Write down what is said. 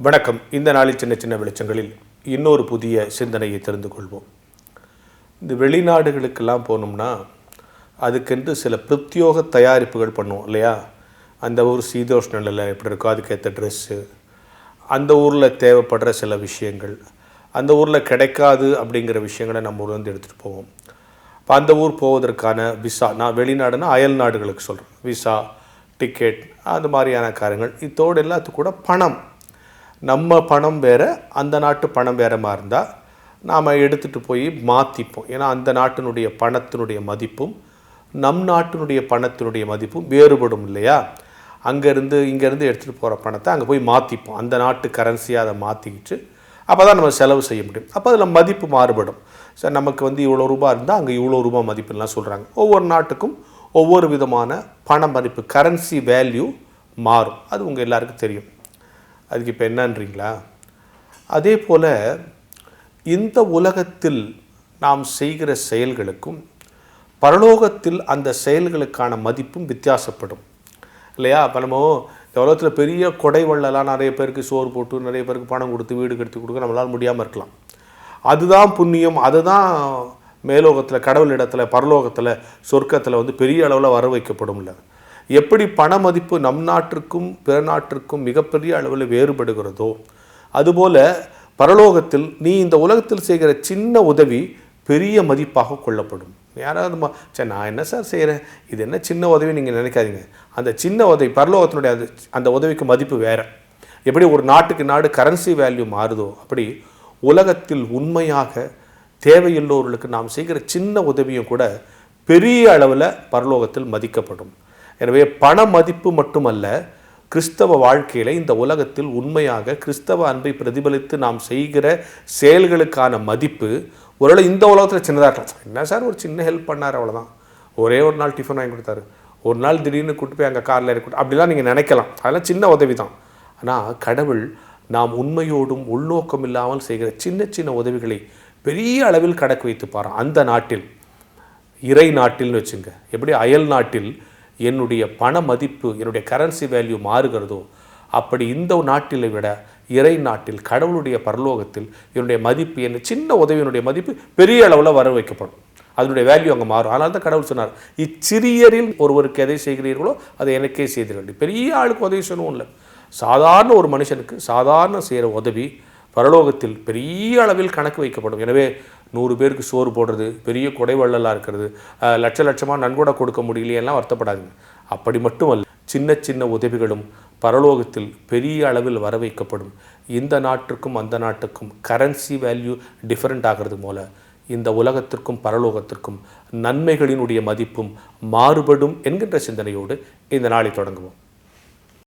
வணக்கம். இந்த நாளில் சின்ன சின்ன வெளிச்சங்களில் இன்னொரு புதிய சிந்தனையை தெரிந்து கொள்வோம். இந்த வெளிநாடுகளுக்கெல்லாம் போனோம்னா அதுக்கென்று சில பிரத்யோக தயாரிப்புகள் பண்ணுவோம் இல்லையா? அந்த ஊர் சீதோஷ்ண நிலை எப்படி இருக்கோ அதுக்கேற்ற ட்ரெஸ்ஸு அந்த ஊரில் தேவைப்படுற சில விஷயங்கள். அந்த ஊரில் கிடைக்காது அப்படிங்கிற விஷயங்களை நம்ம ஊர்லேருந்து எடுத்துகிட்டு போவோம். இப்போ அந்த ஊர் போவதற்கான விசா நான் வெளிநாடுனா அயல் நாடுகளுக்கு சொல்கிறேன் விசா டிக்கெட் அது மாதிரியான காரியங்கள். இதோடு எல்லாத்துக்கும் கூட பணம். நம்ம பணம் வேறு அந்த நாட்டு பணம் வேற மாதிரி இருந்தால் நாம் எடுத்துகிட்டு போய் மாற்றிப்போம் ஏன்னா அந்த நாட்டினுடைய பணத்தினுடைய மதிப்பும் நம் நாட்டினுடைய பணத்தினுடைய மதிப்பும் வேறுபடும் இல்லையா? அங்கேருந்து இங்கேருந்து எடுத்துகிட்டு போகிற பணத்தை அங்கே போய் மாற்றிப்போம் அந்த நாட்டு கரன்சியாக அதை மாற்றிக்கிட்டு அப்போ தான் நம்ம செலவு செய்ய முடியும். அப்போ அதில் மதிப்பு மாறுபடும். சார் நமக்கு வந்து இவ்வளோ ரூபா இருந்தால் அங்கே இவ்வளோ ரூபா மதிப்புலாம் சொல்கிறாங்க ஒவ்வொரு நாட்டுக்கும் ஒவ்வொரு விதமான பண மதிப்பு கரன்சி வேல்யூ மாறும். அது உங்கள் எல்லாருக்கும் தெரியும். அதுக்கு இப்போ என்னன்றீங்களா? அதே போல் இந்த உலகத்தில் நாம் செய்கிற செயல்களுக்கும் பரலோகத்தில் அந்த செயல்களுக்கான மதிப்பும் வித்தியாசப்படும். இல்லையா? அப்போ நம்ம இந்த உலகத்தில் பெரிய கொடை வள்ளலாம் நிறைய பேருக்கு சோறு போட்டு நிறைய பேருக்கு பணம் கொடுத்து வீடு கெடுத்து கொடுக்க நம்மளால் முடியாமல் இருக்கலாம். அதுதான் புண்ணியம். அதுதான் மேலோகத்தில் கடவுள் இடத்துல பரலோகத்தில் சொர்க்கத்தில் வந்து பெரிய அளவில் வர வைக்கப்படும் இல்லை. எப்படி பண மதிப்பு நம் நாட்டிற்கும் பிற நாட்டிற்கும் மிகப்பெரிய அளவில் வேறுபடுகிறதோ அதுபோல பரலோகத்தில் நீ இந்த உலகத்தில் செய்கிற சின்ன உதவி பெரிய மதிப்பாக கொள்ளப்படும். யாராவது சரி நான் என்ன சார் செய்கிறேன்? இது என்ன சின்ன உதவி? நீங்கள் நினைக்காதீங்க. அந்த சின்ன உதவி பரலோகத்தினுடைய அது அந்த உதவிக்கு மதிப்பு வேறு. எப்படி ஒரு நாட்டுக்கு நாடு கரன்சி வேல்யூ மாறுதோ அப்படி உலகத்தில் உண்மையாக தேவையுள்ளவர்களுக்கு நாம் செய்கிற சின்ன உதவியும் கூட பெரிய அளவில் பரலோகத்தில் மதிக்கப்படும். எனவே பண மதிப்பு மட்டுமல்ல கிறிஸ்தவ வாழ்க்கையில இந்த உலகத்தில் உண்மையாக கிறிஸ்தவ அன்பை பிரதிபலித்து நாம் செய்கிற செயல்களுக்கான மதிப்பு ஒருவேளை இந்த உலகத்தில் சின்னதாக இருக்கலாம். என்ன சார் ஒரு சின்ன ஹெல்ப் பண்ணார் அவ்வளோதான் ஒரே ஒரு நாள் டிஃபன் வாங்கி கொடுத்தாரு. ஒரு நாள் திடீர்னு கூட்டு போய் அங்கே காரில் இருக்கட்டும் அப்படிலாம் நீங்கள் நினைக்கலாம். அதெல்லாம் சின்ன உதவி தான் ஆனால் கடவுள் நாம் உண்மையோடும் உள்நோக்கம் இல்லாமல் செய்கிற சின்ன சின்ன உதவிகளை பெரிய அளவில் கணக்கு வைத்து பாராம் அந்த நாட்டில் இறை நாட்டில்னு வச்சுங்க. எப்படி? அயல் நாட்டில் என்னுடைய பண மதிப்பு என்னுடைய கரன்சி வேல்யூ மாறுகிறதோ அப்படி இந்த நாட்டிலை விட இறை நாட்டில் கடவுளுடைய பரலோகத்தில் என்னுடைய மதிப்பு என்ன சின்ன உதவியினுடைய மதிப்பு பெரிய அளவில் வர வைக்கப்படும். அதனுடைய வேல்யூ அங்கே மாறும். அதனால தான் கடவுள் சொன்னார் இச்சிறியரில் ஒருவருக்கு எதை செய்கிறீர்களோ அதை எனக்கே செய்தீர்கள் பெரிய ஆளுக்கு உதவி சொல்லவும் இல்லை. சாதாரண ஒரு மனுஷனுக்கு சாதாரண செய்கிற உதவி பரலோகத்தில் பெரிய அளவில் கணக்கு வைக்கப்படும். எனவே நூறு பேருக்கு சோறு போடுறது பெரிய குடைவள்ளலாக இருக்கிறது லட்ச லட்சமாக நன்கொடை கொடுக்க முடியலையெல்லாம் வருத்தப்படாதுங்க. அப்படி மட்டும் அல்ல சின்ன சின்ன உதவிகளும் பரலோகத்தில் பெரிய அளவில் வர வைக்கப்படும் இந்த நாட்டுக்கும் அந்த நாட்டுக்கும் கரன்சி வேல்யூ டிஃப்ரெண்ட் ஆகிறது போல இந்த உலகத்திற்கும் பரலோகத்திற்கும் நன்மைகளினுடைய மதிப்பும் மாறுபடும் என்கின்ற சிந்தனையோடு இந்த நாளை தொடங்குவோம்.